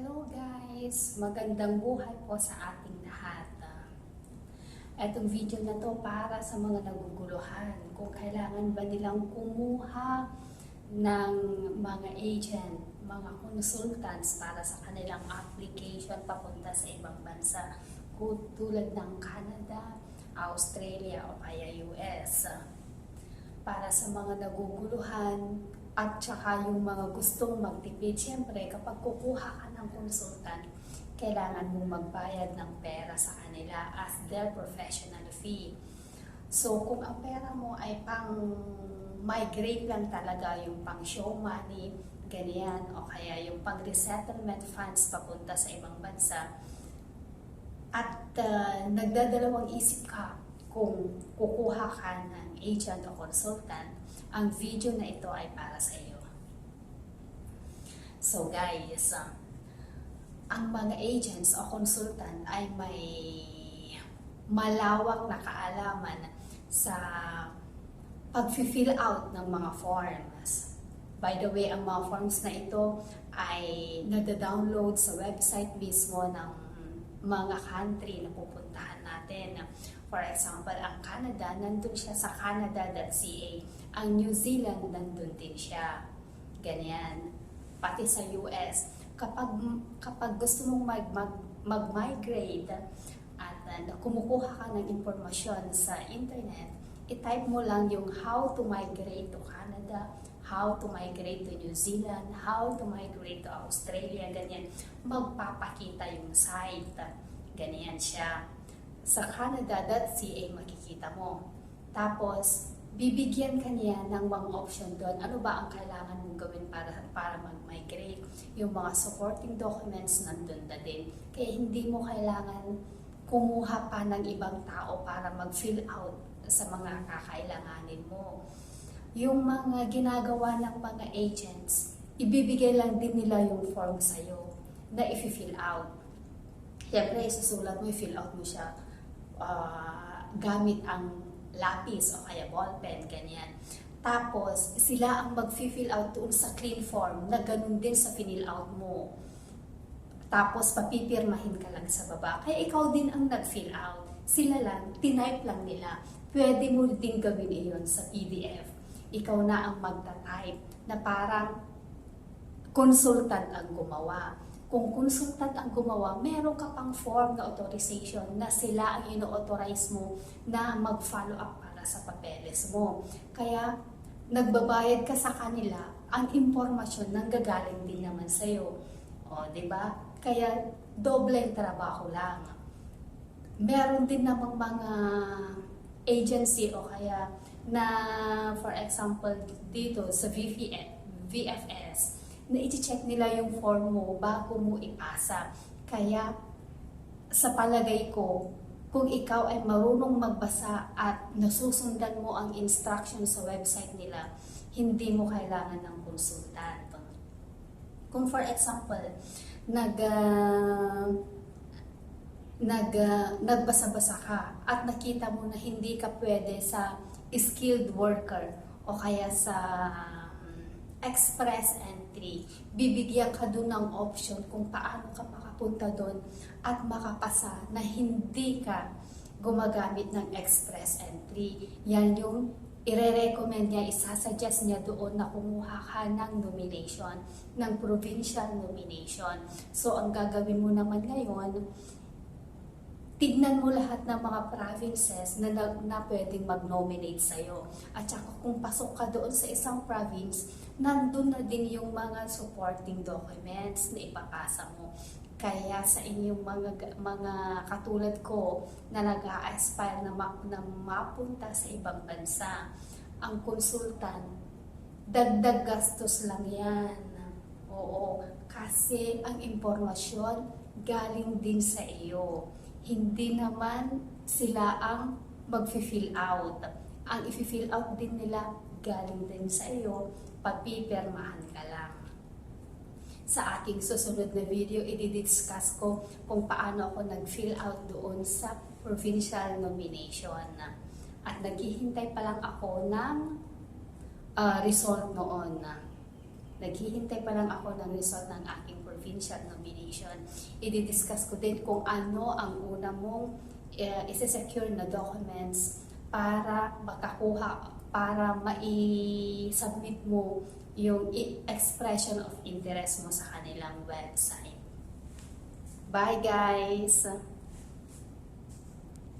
Hello guys! Magandang buhay po sa ating lahat. Etong video na to para sa mga naguguluhan kung kailangan ba nilang kumuha ng mga agent, mga consultants para sa kanilang application papunta sa ibang bansa tulad ng Canada, Australia o kaya US. Para sa mga naguguluhan at saka yung mga gustong magtipid, syempre kapag kukuha ka ng consultant, kailangan mong magbayad ng pera sa kanila as their professional fee. So kung ang pera mo ay pang migrate lang talaga, yung pang show money, ganyan, o kaya yung pang resettlement funds papunta sa ibang bansa, at uh, nagdadalawang isip ka kung kukuha ka ng agent o consultant, ang video na ito ay para sa iyo. So guys, uh, ang mga agents o consultant ay may malawak na kaalaman sa pag-fill out ng mga forms. By the way, ang mga forms na ito ay nada-download sa website mismo ng mga country na pupuntahan natin. For example, ang Canada, nandun siya sa canada.ca. Ang New Zealand, nandun din siya. Ganyan. Pati sa US. Kapag, kapag gusto mong mag, mag, mag-migrate at uh, kumukuha ka ng impormasyon sa internet, i-type mo lang yung how to migrate to Canada, how to migrate to New Zealand, how to migrate to Australia, ganyan. Magpapakita yung site. Ganyan siya. Sa canada.ca makikita mo. Tapos, bibigyan ka niya ng mga option doon. Ano ba ang kailangan mong gawin para para mag-migrate? Yung mga supporting documents nandun na din. Kaya hindi mo kailangan kumuha pa ng ibang tao para mag-fill out sa mga kakailanganin mo. Yung mga ginagawa ng mga agents, ibibigay lang din nila yung form sa'yo na i-fill out. Siyempre, isusulat mo, i-fill out mo siya uh, gamit ang lapis o kaya ballpen, ganyan. Tapos, sila ang mag-fill out doon sa clean form na ganun din sa fill out mo. Tapos, papipirmahin ka lang sa baba. Kaya ikaw din ang nag-fill out. Sila lang, tinype lang nila. Pwede mo din gawin iyon sa PDF. Ikaw na ang magta-type na parang consultant ang gumawa. Kung consultant ang gumawa, meron ka pang form na authorization na sila ang ino-authorize mo na mag-follow up para sa papeles mo. Kaya, nagbabayad ka sa kanila, ang impormasyon nang gagaling din naman sa'yo. O, di ba? Kaya, doble trabaho lang. Meron din namang mga agency o kaya na, for example, dito sa VFS, VFS, na i-check nila yung form mo bago mo ipasa. Kaya, sa palagay ko, kung ikaw ay marunong magbasa at nasusundan mo ang instruction sa website nila, hindi mo kailangan ng consultant. Kung for example, nag uh, nag uh, nagbasa-basa ka at nakita mo na hindi ka pwede sa skilled worker o kaya sa express entry, bibigyan ka doon ng option kung paano ka makapunta doon at makapasa na hindi ka gumagamit ng express entry. Yan yung ire-recommend niya, isasuggest niya doon na kumuha ka ng nomination, ng provincial nomination. So, ang gagawin mo naman ngayon, tignan mo lahat ng mga provinces na, na, na pwedeng mag-nominate sa'yo. At saka kung pasok ka doon sa isang province, nandun na din yung mga supporting documents na ipapasa mo. Kaya sa inyong mga mga katulad ko na nag-a-aspire na, ma- na mapunta sa ibang bansa, ang consultant, dagdag gastos lang yan. Oo, kasi ang impormasyon galing din sa iyo hindi naman sila ang mag-fill out. Ang i-fill out din nila galing din sa iyo, papipirmahan ka lang. Sa aking susunod na video, i-discuss ko kung paano ako nag-fill out doon sa provincial nomination. At naghihintay pa lang ako ng uh, result noon. Naghihintay pa lang ako ng result ng aking provincial nomination. I-discuss ko din kung ano ang una mong uh, isi-secure na documents para makakuha, para mai-submit mo yung expression of interest mo sa kanilang website. Bye guys!